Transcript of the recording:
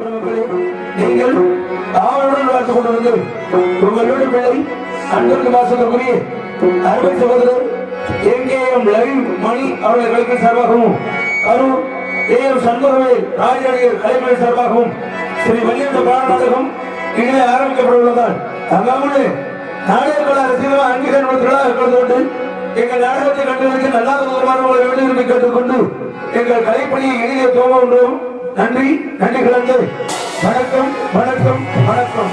பெருமக்களே நீங்கள் ஆவலுடன் பார்த்துக் கொண்டு வந்து உங்களோட பிள்ளை அன்பிற்கு வாசலுக்குரிய அருமை சகோதரர் எங்கேஎம் லவி மணி அவர்களுக்கு சார்பாகவும் கரூர் ஏ எம் சண்முகவேல் ராஜாடியர் கலைமணி சார்பாகவும் ஸ்ரீ வல்லியந்த பாடநாடகம் இங்கே ஆரம்பிக்கப்பட்டுள்ளதால் அங்காமல் நாடக ரசிகர்கள் அங்கீகாரம் விழாவில் கலந்து கொண்டு எங்கள் நாடகத்தை கண்டுபிடித்து நல்லாத உங்களை வேண்டியிருப்பை கேட்டுக்கொண்டு எங்கள் கலைப்பணியை எளிய தோக உண்டோம். nandri nandri kelanda வணக்கம் வணக்கம் வணக்கம்